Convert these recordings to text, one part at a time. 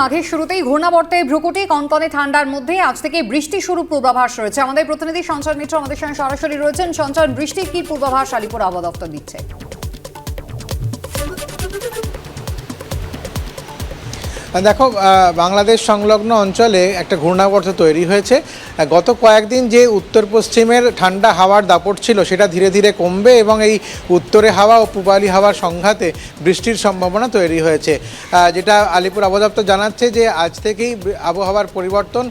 মাঘের শুরুতেই ঘূর্ণাবর্তে ভ্রুকুটি, কনকনে ঠান্ডার মধ্যে আজ থেকে বৃষ্টি শুরু পূর্বাভাস রয়েছে। আমাদের প্রতিনিধি সঞ্চয় মিত্র আমাদের সঙ্গে সরাসরি রয়েছেন। সঞ্চয় বৃষ্টি কি পূর্বাভাস আলিপুর আবহাওয়া দপ্তর দিচ্ছে? দেখো বাংলাদেশ সংলগ্ন অঞ্চলে একটা ঘূর্ণাবর্ত তৈরি হয়েছে। গত কয়েকদিন যে উত্তর পশ্চিমের ঠান্ডা হাওয়ার দাপট ছিল, সেটা ধীরে ধীরে কমবে এবং এই উত্তরে হাওয়া ও পূবালি হাওয়ার সংঘাতে বৃষ্টির সম্ভাবনা তৈরি হয়েছে। যেটা আলিপুর আবহাওয়া জানাচ্ছে যে আজ থেকেই আবহাওয়ার পরিবর্তন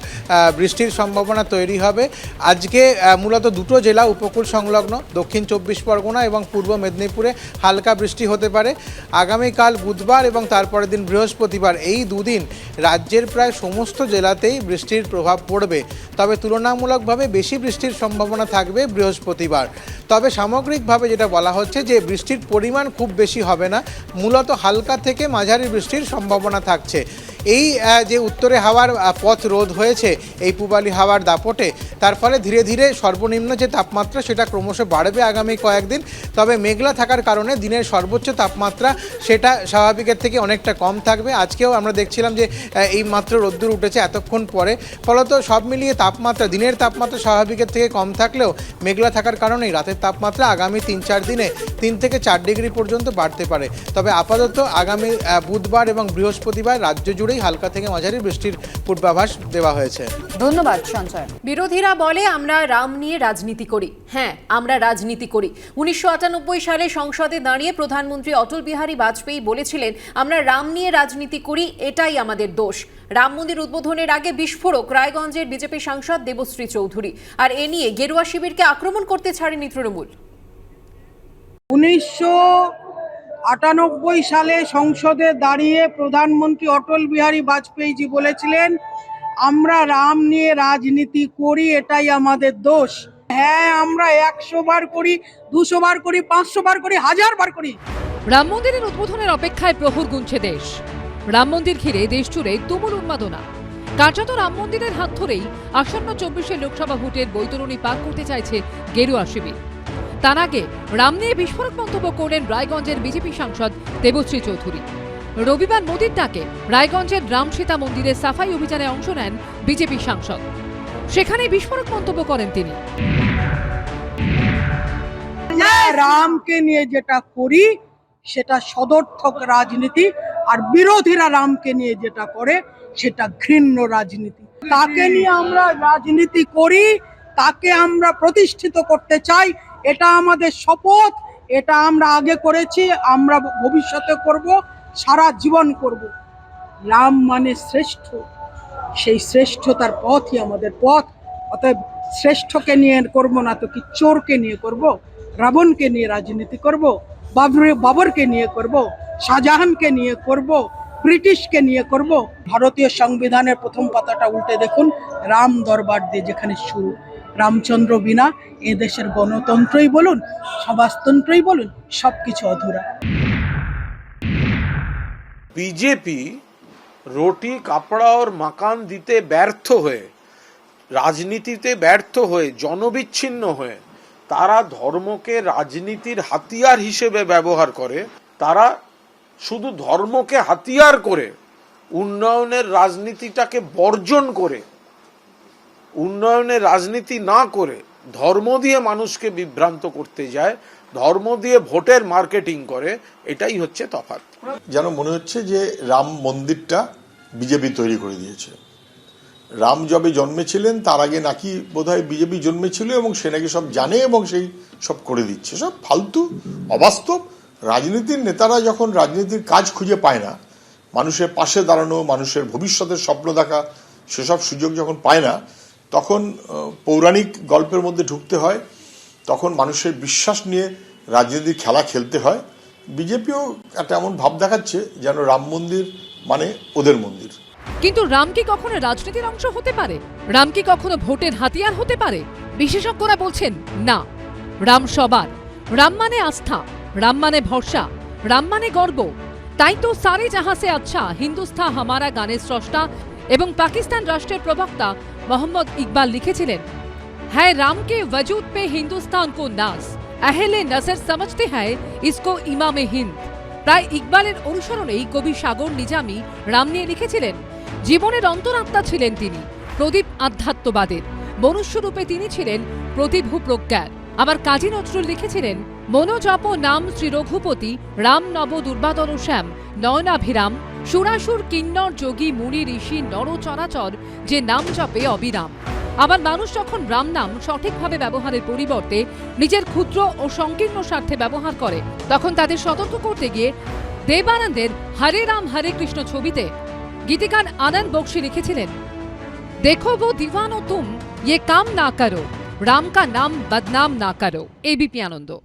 বৃষ্টির সম্ভাবনা তৈরি হবে। আজকে মূলত দুটো জেলা উপকূল সংলগ্ন, দক্ষিণ চব্বিশ পরগনা এবং পূর্ব মেদিনীপুরে হালকা বৃষ্টি হতে পারে। আগামীকাল বুধবার এবং তারপরের দিন বৃহস্পতিবার এই দুদিন। রাজ্যের প্রায় সমস্ত জেলাতেই বৃষ্টির প্রভাব পড়বে। তবে তুলনামূলকভাবে বেশি বৃষ্টির সম্ভাবনা থাকবে বৃহস্পতিবার। তবে সামগ্রিকভাবে যেটা বলা হচ্ছে যে, বৃষ্টির পরিমাণ খুব বেশি হবে না। মূলত হালকা থেকে মাঝারি বৃষ্টির সম্ভাবনা থাকছে। এই যে উত্তরে হাওয়ার পথ রোধ হয়েছে, এই পূবালি হাওয়ার দাপটে, তার ফলে ধীরে ধীরে সর্বনিম্ন যে তাপমাত্রা, সেটা ক্রমশ বাড়বে আগামী কয়েকদিন। তবে মেঘলা থাকার কারণে দিনের সর্বোচ্চ তাপমাত্রা, সেটা স্বাভাবিকের থেকে অনেকটা কম থাকবে। আজকেও আমরা দেখছিলাম যে এই মাত্র রোদ্দুর উঠেছে এতক্ষণ পরে। ফলত সব মিলিয়ে তাপমাত্রা, দিনের তাপমাত্রা স্বাভাবিকের থেকে কম থাকলেও মেঘলা থাকার কারণেই রাতের তাপমাত্রা আগামী তিন চার দিনে তিন থেকে চার ডিগ্রি পর্যন্ত বাড়তে পারে। তবে আপাতত আগামী বুধবার এবং বৃহস্পতিবার রাজ্য জুড়েই হালকা থেকে মাঝারি বৃষ্টির পূর্বাভাস দেওয়া হয়েছে। ধন্যবাদ সঞ্চয় বিরোধীরা বলে আমরা রাম নিয়ে রাজনীতি করি। হ্যাঁ আমরা রাজনীতি করি। উনিশশো সালে সংসদে দাঁড়িয়ে প্রধানমন্ত্রী অটল বিহারী বাজপেয়ী বলেছিলেন আমরা রাম নিয়ে রাজনীতি করি এটাই আমাদের দোষ। রাম মন্দির উদ্বোধনের আগে বিস্ফোরক রায়গঞ্জের বিজেপি সাংসদ দেবশ্রী চৌধুরী। আর এ নিয়ে গেরুয়া শিবিরকে আক্রমণ করতে ছাড়েনি তৃণমূল। উনিশশো আটানব্বই সালে সংসদে দাঁড়িয়ে প্রধানমন্ত্রী অটল বিহারী বাজপেয়ীজি বলেছিলেন, আমরা রাম নিয়ে রাজনীতি করি, এটাই আমাদের দোষ। হ্যাঁ আমরা একশো বার করি, দুশো বার করি, পাঁচশো বার করি, হাজার বার করি। রাম মন্দিরের উদ্বোধনের অপেক্ষায় প্রহর গুনছে দেশ। রাম মন্দির ঘিরে দেশ জুড়ে তুমুল উন্মাদনা। কার্যত রাম মন্দিরের হাত ধরেই আসন্ন চব্বিশে লোকসভা ভোটের বৈতরণী পার করতে চাইছে গেরুয়া শিবির। তার আগে রাম নিয়ে বিস্ফোরক মন্তব্য করলেন রায়গঞ্জের বিজেপি সাংসদ দেবশ্রী চৌধুরী। রবিবার মোদির ডাকে রায়গঞ্জের রাম সীতা মন্দিরে সাফাই অভিযানে অংশ নেন বিজেপি সাংসদ। সেখানে বিস্ফোরক মন্তব্য করেন তিনি। রামকে নিয়ে যেটা করি, সেটা সদর্থক রাজনীতি, আর বিরোধীরা রামকে নিয়ে যেটা করে, সেটা ঘৃণ্য রাজনীতি। তাকে নিয়ে আমরা রাজনীতি করি, তাকে আমরা প্রতিষ্ঠিত করতে চাই এটা আমাদের শপথ, এটা আমরা আগে করেছি, আমরা ভবিষ্যতে করব, সারা জীবন করব। রাম মানে শ্রেষ্ঠ, সেই শ্রেষ্ঠতার পথই আমাদের পথ। অতএব শ্রেষ্ঠকে নিয়ে করব না তো কি চোরকে নিয়ে করব, রাবণকে নিয়ে রাজনীতি করব, বাবর, বাবরকে নিয়ে করব, শাহজাহানকে নিয়ে করব, ব্রিটিশকে নিয়ে করব। ভারতীয় সংবিধানের প্রথম পাতাটা উল্টে দেখুন, রাম দরবার দিয়ে যেখানে শুরু। রামচন্দ্র বিনা এ দেশের গণতন্ত্রই বলুন, সমাজতন্ত্রই বলুন সব কিছু অধুরা বিজেপি রুটি, কাপড়া ওর মাকান দিতে ব্যর্থ হয়ে, রাজনীতিতে ব্যর্থ হয়ে, জনবিচ্ছিন্ন হয়ে, তারা ধর্মকে রাজনীতির হাতিয়ার হিসেবে ব্যবহার করে, তারা শুধু ধর্মকে হাতিয়ার করে, উন্নয়নের রাজনীতিটাকে বর্জন করে উন্নয়নের রাজনীতি না করে ধর্ম দিয়ে মানুষকে বিভ্রান্ত করতে যায়, ধর্ম দিয়ে ভোটের মার্কেটিং করে, এটাই হচ্ছে তফাৎ। যেন মনে হচ্ছে যে রাম মন্দিরটা বিজেপি তৈরি করে দিয়েছে। রাম যবে জন্মেছিলেন, তার আগে নাকি বোধহয় বিজেপি জন্মেছিল এবং সে নাকি সব জানে এবং সেই সব করে দিচ্ছে। সব ফালতু, অবাস্তব। রাজনীতির নেতারা যখন রাজনীতির কাজ খুঁজে পায় না, মানুষের পাশে দাঁড়ানো, মানুষের ভবিষ্যতের স্বপ্ন দেখা, সেসব সুযোগ যখন পায় না তখন পৌরাণিক গল্পের মধ্যে ঢুকতে হয়, তখন মানুষের বিশ্বাস নিয়ে রাজনীতির খেলা খেলতে হয়। বিজেপিও একটা এমন ভাব দেখাচ্ছে যেন রাম মন্দির মানে ওদের মন্দির। কিন্তু রাম কি কখনো রাজনীতির অংশ হতে পারে? রাম কি কখনো ভোটের হাতিয়ার হতে পারে? বিশেষজ্ঞরা বলছেন, না। রাম সবার। রাম মানে আস্থা, রাম মানে ভরসা, রাম মানে গর্ব। তাই তো সারে জাহাঁ সে আচ্ছা হিন্দুস্থা হামারা গানের স্রষ্টা এবং পাকিস্তান রাষ্ট্রের প্রবক্তা মোহাম্মদ ইকবাল লিখেছিলেন है राम के वजूद पे हिंदुस्तान को नाज अहले नजर समझते हैं इसको इमाम हिंद প্রায় ইকবালের অনুসরণেই কবি সাগর নিজামী রাম নিয়ে লিখেছিলেন জীবনের অন্তরাত্মা ছিলেন তিনি প্রদীপ আধ্যাত্মবাদের মনুষ্যরূপে তিনি ছিলেন প্রতিভু প্রজ্ঞার আবার কাজী নজরুল লিখেছিলেন মনোজপ নাম শ্রী রঘুপতি রাম নব দুর্বাদন শ্যাম নয়নাভিরাম সুরাসুর কিন্নর যোগী মুনি ঋষি নরচরাচর যে নাম চাপে অবিরাম। আবার মানুষ যখন রাম নাম সঠিকভাবে ব্যবহারের পরিবর্তে নিজের ক্ষুদ্র ও সংকীর্ণ স্বার্থে ব্যবহার করে, তখন তাদের সতর্ক করতে গিয়ে দেবানন্দের হরে রাম হরে কৃষ্ণ ছবিতে গীতিকার আনন্দ বক্সি লিখেছিলেন, দেখো বো দিওয়ানো তুম ইয়ে কাম না করো, রাম কা নাম বদনাম না করো। এবিপি আনন্দ।